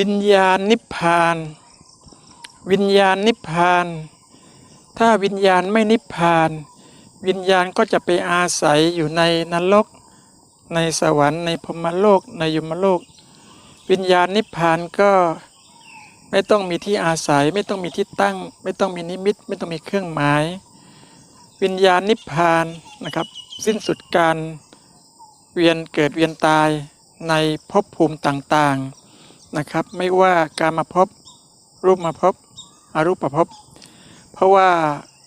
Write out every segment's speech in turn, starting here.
วิญญาณนิพพาน วิญญาณนิพพาน ถ้าวิญญาณไม่นิพพาน วิญญาณก็จะไปอาศัยอยู่ในนรก ในสวรรค์ในพรมโลกในยมโลก วิญญาณนิพพานก็ไม่ต้องมีที่อาศัยไม่ต้องมีที่ตั้ง ไม่ต้องมีนิมิต ไม่ต้องมีเครื่องหมาย วิญญาณนิพพานนะครับ สิ้นสุดการเวียนเกิดเวียนตายในภพภูมิต่างๆ นะครับ ไม่ว่าการมาพบรูปมาพบอรูปภพบ เพราะว่า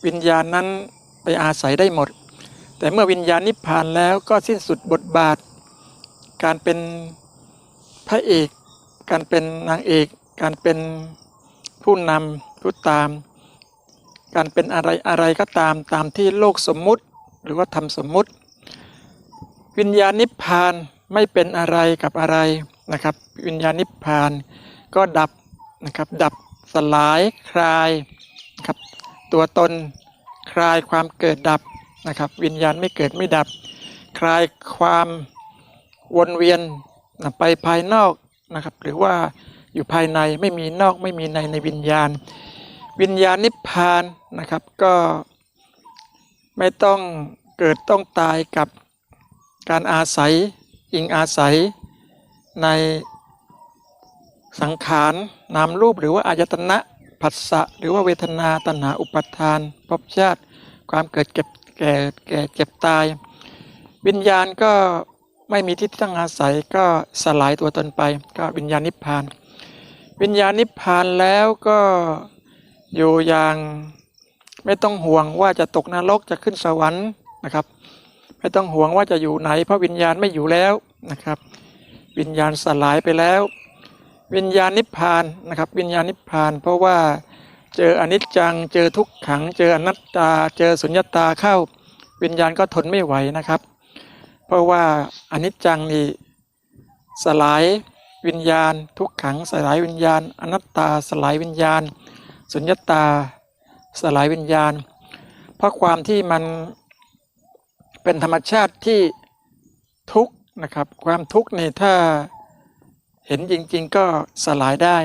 วิญญาณนั้นไปอาศัยได้หมด แต่เมื่อวิญญาณนิพพานแล้วก็สิ้นสุดบทบาท การเป็นพระเอก การเป็นนางเอก การเป็นผู้นำผู้ตาม การเป็นอะไรอะไรก็ตามตามที่โลกสมมุติ หรือว่าทำสมมุติ วิญญาณนิพพาน ไม่เป็นอะไรกับอะไรนะครับวิญญาณนิพพานก็ดับนะครับดับสลายคลายนะครับตัวตนคลายความเกิดดับนะครับวิญญาณไม่เกิดไม่ดับ คลายความวนเวียนนะไปภายนอกนะครับหรือว่าอยู่ภายในไม่มีนอกไม่มีในในวิญญาณ วิญญาณนิพพานนะครับก็ไม่ต้องเกิดต้องตายกับการอาศัย อิงอาศัยในสังขารนามรูปหรือว่าอายตนะผัสสะหรือว่าเวทนาตัณหาอุปาทานภพชาติ ความเกิดเก็บแก่แก่เจ็บตาย วิญญาณก็ไม่มีที่ตั้งอาศัยก็สลายตัวตนไป ก็วิญญาณนิพพาน วิญญาณนิพพานแล้วก็อยู่อย่างไม่ต้องห่วงว่าจะตกนรกจะขึ้นสวรรค์นะครับ ไม่ต้องห่วงว่าจะอยู่ไหน เพราะวิญญาณไม่อยู่แล้ว นะครับ วิญญาณสลายไปแล้ว วิญญาณนิพพานนะครับ วิญญาณนิพพาน เพราะว่าเจออนิจจังเจอทุกขัง เจออนัตตา เจอสุญญตาเข้า วิญญาณก็ทนไม่ไหวนะครับ เพราะว่าอนิจจังนี่สลายวิญญาณ ทุกขังสลายวิญญาณ อนัตตาสลายวิญญาณ สุญญตาสลายวิญญาณ เพราะความที่มันเป็นธรรมชาติที่ทุกข์ นะครับ ความทุกข์นี่ถ้าเห็นจริงๆก็สลายได้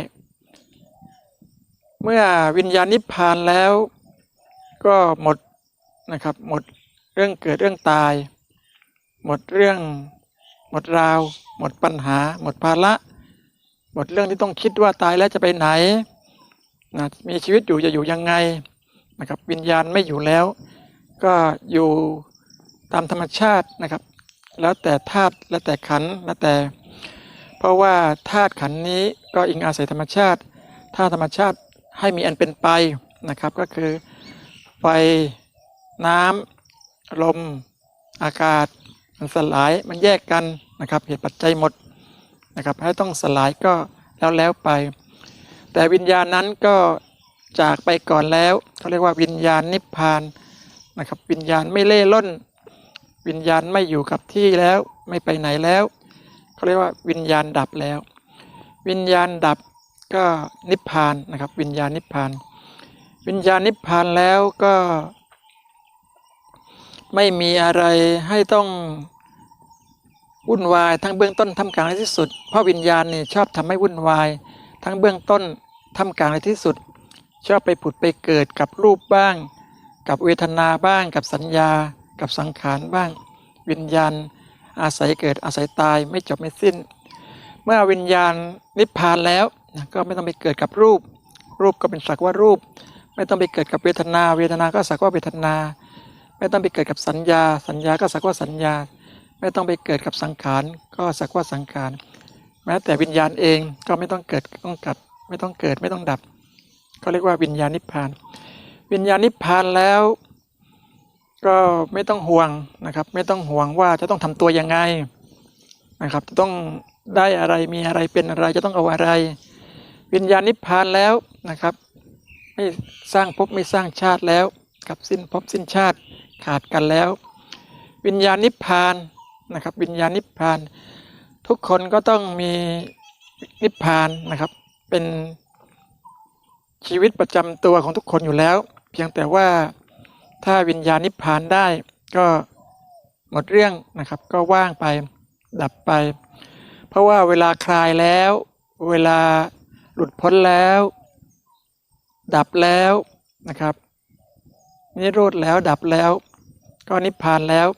เมื่อวิญญาณนิพพานแล้วก็หมดนะครับหมดเรื่องเกิดเรื่องตาย หมดเรื่องหมดราว หมดปัญหา หมดภาระ หมดเรื่องที่ต้องคิดว่าตายแล้วจะไปไหนนะมีชีวิตอยู่จะอยู่ยังไงนะครับวิญญาณไม่อยู่แล้ว ก็อยู่ตามธรรมชาตินะครับ แล้วแต่ธาตุแล้วแต่ขันแล้วแต่ เพราะว่าธาตุขันนี้ก็อิงอาศัยธรรมชาติถ้าธรรมชาติให้มีอันเป็นไปนะครับก็คือไฟน้ำลม อากาศ มันสลายมันแยกกันนะครับเหตุปัจจัยหมดนะครับให้ต้องสลายก็แล้วแล้วไป แต่วิญญาณนั้นก็จากไปก่อนแล้วเขาเรียกว่าวิญญาณนิพพานนะครับวิญญาณไม่เล่ร่อน วิญญาณไม่อยู่กับที่แล้วไม่ไปไหนแล้วเขาเรียกว่าวิญญาณดับแล้ว วิญญาณดับก็นิพพานนะครับ วิญญาณนิพพาน วิญญาณนิพพานแล้วก็ ไม่มีอะไรให้ต้องวุ่นวายทั้งเบื้องต้นทำกลางในที่สุด เพราะวิญญาณนี่ชอบทำให้วุ่นวาย ทั้งเบื้องต้นทำกลางในที่สุด ชอบไปผุดไปเกิดกับรูปบ้าง กับเวทนาบ้างกับสัญญา กับสังขารบ้าง วิญญาณ อาศัยเกิดอาศัยตายไม่จบไม่สิ้น เมื่อวิญญาณนิพพานแล้วก็ไม่ต้องไปเกิดกับรูป รูปก็เป็นสักว่ารูป ไม่ต้องไปเกิดกับเวทนา เวทนาก็สักว่าเวทนา ไม่ต้องไปเกิดกับสัญญา สัญญาก็สักว่าสัญญา ไม่ต้องไปเกิดกับสังขารก็สักว่าสังขารแม้แต่วิญญาณเองก็ไม่ต้องเกิดต้องกัด ไม่ต้องเกิดไม่ต้องดับ ก็เรียกว่าวิญญาณนิพพาน วิญญาณนิพพานแล้ว ก็ไม่ต้องห่วงนะครับ ไม่ต้องห่วงว่าจะต้องทำตัวยังไงนะครับ จะต้องได้อะไรมีอะไรเป็นอะไรจะต้องเอาอะไร วิญญาณนิพพานแล้วนะครับ ไม่สร้างภพไม่สร้างชาติแล้วกับสิ้นภพสิ้นชาติขาดกันแล้ว วิญญาณนิพพานนะครับ วิญญาณนิพพาน ทุกคนก็ต้องมีนิพพานนะครับเป็นชีวิตประจำตัวของทุกคนอยู่แล้ว เพียงแต่ว่า ถ้าวิญญาณนิพพานได้ก็หมดเรื่องนะครับ ก็ว่างไปดับไป เพราะว่าเวลาคลายแล้ว เวลาหลุดพ้นแล้ว ดับแล้วนะครับนิโรธแล้วดับแล้ว ก็นิพพานแล้ว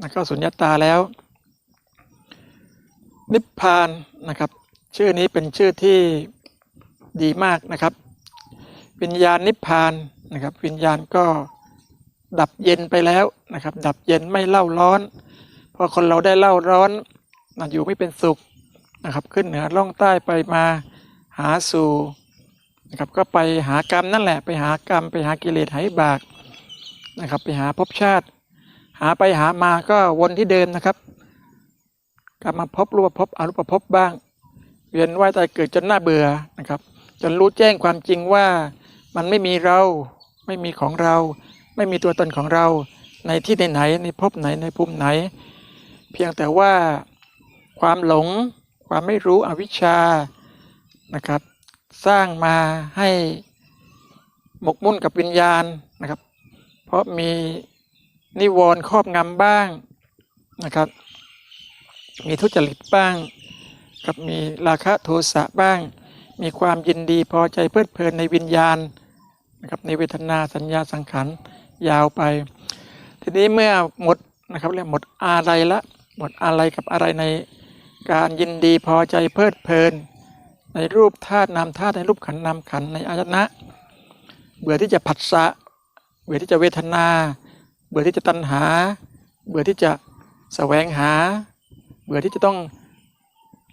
นะก็สุญญตาแล้ว นิพพานนะครับ ชื่อนี้เป็นชื่อที่ดีมากนะครับ วิญญาณนิพพานนะครับ วิญญาณก็ ดับเย็นไปแล้วนะครับ ดับเย็นไม่เล่าร้อน พอคนเราได้เล่าร้อนนะอยู่ไม่เป็นสุขนะครับ ขึ้นเหนือล่องใต้ไปมาหาสู่นะครับก็ไปหากรรมนั่นแหละไปหากรรมไปหากิเลสหายบากนะครับ ไปหาภพชาติ หาไปหามาก็วนที่เดิมนะครับกลับมาพบรูปภพอรูปภพบ้าง เวียนว่ายตายเกิดจนน่าเบื่อนะครับ จนรู้แจ้งความจริงว่ามันไม่มีเราไม่มีของเรา ไม่มีตัวตนของเราในที่ไหนในภพไหนในภูมิไหน เพียงแต่ว่าความหลง ความไม่รู้อวิชชานะครับ สร้างมาให้หมกมุ่นกับวิญญาณนะครับ เพราะมีนิวรณ์ครอบงำบ้างนะครับ มีทุจริตบ้าง กับมีราคะโทสะบ้าง มีความยินดีพอใจเพลิดเพลินในวิญญาณนะครับในเวทนาสัญญาสังขาร ยาวไป ทีนี้เมื่อหมดนะครับเรียกหมดอะไรละหมดอะไรกับอะไรในการยินดีพอใจเพลิดเพลิน ในรูปธาตุนามธาตุในรูปขันนามขันในอายตนะ เบื่อที่จะผัสสะเบื่อที่จะเวทนา เบื่อที่จะตัณหา เบื่อที่จะแสวงหา เบื่อที่จะต้อง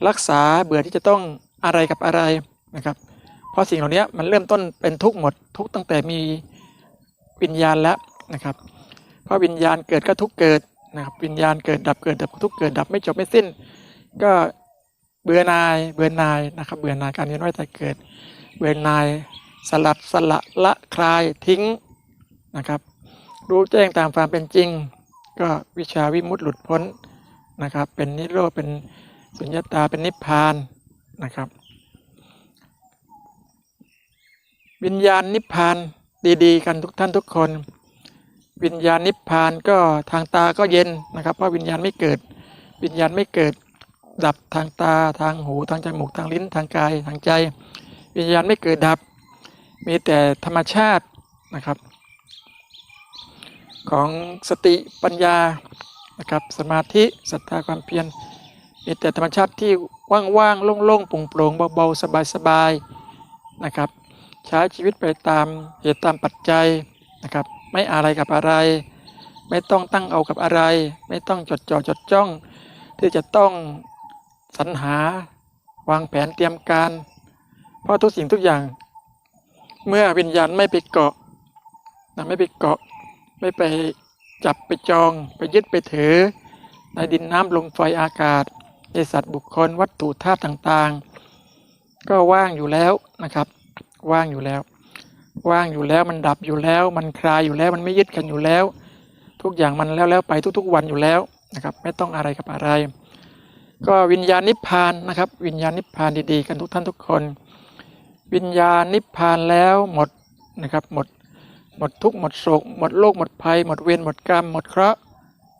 รักษาเบื่อที่จะต้องอะไรกับอะไรนะครับ เพราะสิ่งเหล่านี้มันเริ่มต้นเป็นทุกข์หมดทุกข์ตั้งแต่มี วิญญาณแล้วนะครับเพราะวิญญาณเกิดก็ทุกเกิดนะครับวิญญาณเกิดดับเกิดดับทุกเกิดดับไม่จบไม่สิ้น ก็เบื่อนายเบื่อนายนะครับเบื่อนายการเวียนว่ายตายเกิด เบื่อนายสลัดสละละคลายทิ้งนะครับรู้แจ้งตามความเป็นจริง ก็วิชาวิมุตติหลุดพ้นนะครับเป็นนิโรธเป็นสุญญตาเป็นนิพพานนะครับ วิญญาณนิพพาน ดีๆ กันทุกท่านทุกคน วิญญาณนิพพานก็ทางตาก็เย็นนะครับเพราะวิญญาณไม่เกิด วิญญาณไม่เกิด ดับทางตาทางหูทางจมูกทางลิ้นทางกายทางใจ วิญญาณไม่เกิดดับ มีแต่ธรรมชาตินะครับ ของสติปัญญานะครับสมาธิศรัทธาความเพียรมีแต่ธรรมชาติที่ว่างๆโล่งๆโปร่งๆเบาๆสบายๆนะครับ ใช้ชีวิตไปตามเหตุตามปัจจัยนะครับ ไม่อะไรกับอะไร ไม่ต้องตั้งเอากับอะไร ไม่ต้องจดจ่อจดจ้อง ที่จะต้องสรรหาวางแผนเตรียมการ เพราะทุกสิ่งทุกอย่าง เมื่อวิญญาณไม่ไปเกาะนะไม่ไปเกาะ ไม่ไปจับไปจอง ไปยึดไปถือ ในดินน้ำลมไฟอากาศในสัตว์บุคคลวัตถุธาตุต่างๆ ก็ว่างอยู่แล้วนะครับ ว่างอยู่แล้ว ว่างอยู่แล้วมันดับอยู่แล้ว มันคลายอยู่แล้ว มันไม่ยึดกันอยู่แล้ว ทุกอย่างมันแล้วแล้วไปทุกๆวันอยู่แล้วนะครับไม่ต้องอะไรกับอะไร ก็วิญญาณนิพพานนะครับ วิญญาณนิพพานดีๆ กันทุกท่านทุกคน วิญญาณนิพพานแล้วหมดนะครับหมดหมดทุกข์หมดโศกหมดโรคหมดภัย หมดเวรหมดกรรมหมดเคราะห์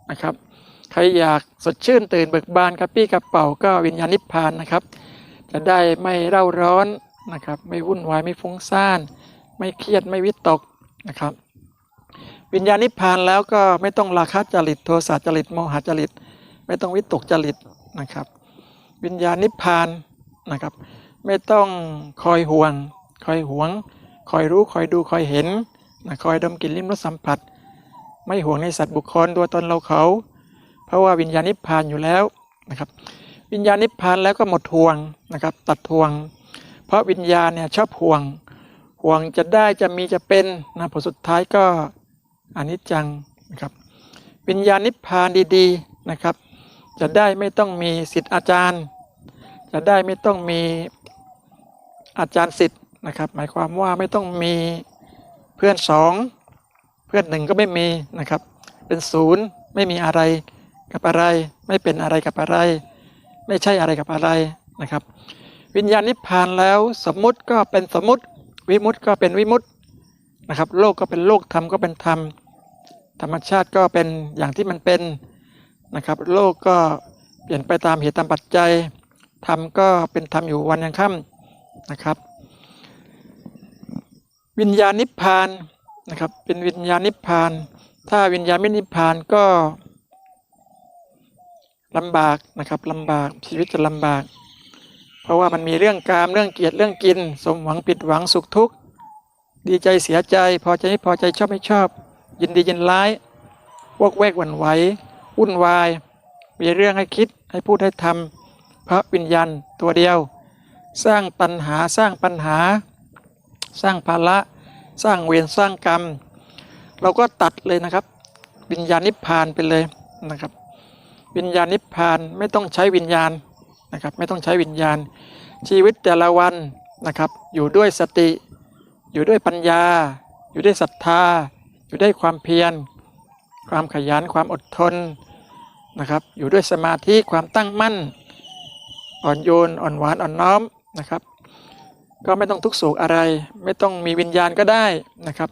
นะครับใครอยากสดชื่นตื่นเบิกบานกระปี้กระเป๋าก็วิญญาณนิพพานนะครับ จะได้ไม่เร่าร้อน นะครับ ไม่วุ่นวายไม่ฟุ้งซ่าน ไม่เครียดไม่วิตกนะครับ วิญญาณนิพพานแล้วก็ไม่ต้องราคะจริตโทสะจริตโมหจริต ไม่ต้องวิตกจริตนะครับ วิญญาณนิพพานนะครับ ไม่ต้องคอยห่วง คอยหวง คอยรู้คอยดูคอยเห็นนะคอยดมกลิ่นลิ้มรสสัมผัส ไม่ห่วงในสัตว์บุคคลตัวตนเราเขา เพราะว่าวิญญาณนิพพานอยู่แล้วนะครับ วิญญาณนิพพานแล้วก็หมดห่วงนะครับ ตัดห่วง เพราะวิญญาณเนี่ยชอบห่วง ห่วงจะได้จะมีจะเป็นนะผลสุดท้ายก็อนิจจังนะครับ วิญญาณนิพพานดีๆนะครับ จะได้ไม่ต้องมีสิทธิ์อาจารย์ จะได้ไม่ต้องมีอาจารย์สิทธิ์นะครับ หมายความว่าไม่ต้องมีเพื่อนสองเพื่อนหนึ่งก็ไม่มีนะครับ เป็นศูนย์ไม่มีอะไรกับอะไร ไม่เป็นอะไรกับอะไร ไม่ใช่อะไรกับอะไรนะครับ วิญญาณนิพพานแล้วสมมุติก็เป็นสมมุติ วิมุติก็เป็นวิมุตินะครับ โลกก็เป็นโลกธรรมก็เป็นธรรม ธรรมชาติก็เป็นอย่างที่มันเป็นนะครับ โลกก็เปลี่ยนไปตามเหตุตามปัจจัยธรรมก็เป็นธรรมอยู่วันยังค่ำนะครับ วิญญาณนิพพานนะครับเป็นวิญญาณนิพพาน ถ้าวิญญาณไม่นิพพานก็ลำบากนะครับลำบากชีวิตจะลำบาก เพราะว่ามันมีเรื่องกามเรื่องเกียรติเรื่องกิน สมหวังผิดหวังสุขทุกข์ดีใจเสียใจ พอใจไม่พอใจชอบไม่ชอบ ยินดียินร้ายวกแวกหวั่นไหววุ่นวาย มีเรื่องให้คิดให้พูดให้ทำพระวิญญาณตัวเดียว สร้างตัณหาสร้างปัญหา สร้างภาระสร้างเวรสร้างกรรม เราก็ตัดเลยนะครับ วิญญาณนิพพานไปเลยนะครับ วิญญาณนิพพานไม่ต้องใช้วิญญาณ นะครับ ไม่ต้องใช้วิญญาณ ชีวิตแต่ละวันนะครับ อยู่ด้วยสติ อยู่ด้วยปัญญา อยู่ด้วยศรัทธา อยู่ด้วยความเพียร ความขยันความอดทนนะครับ อยู่ด้วยสมาธิความตั้งมั่น อ่อนโยนอ่อนหวานอ่อนน้อมนะครับ ก็ไม่ต้องทุกข์โศกอะไร ไม่ต้องมีวิญญาณก็ได้นะครับ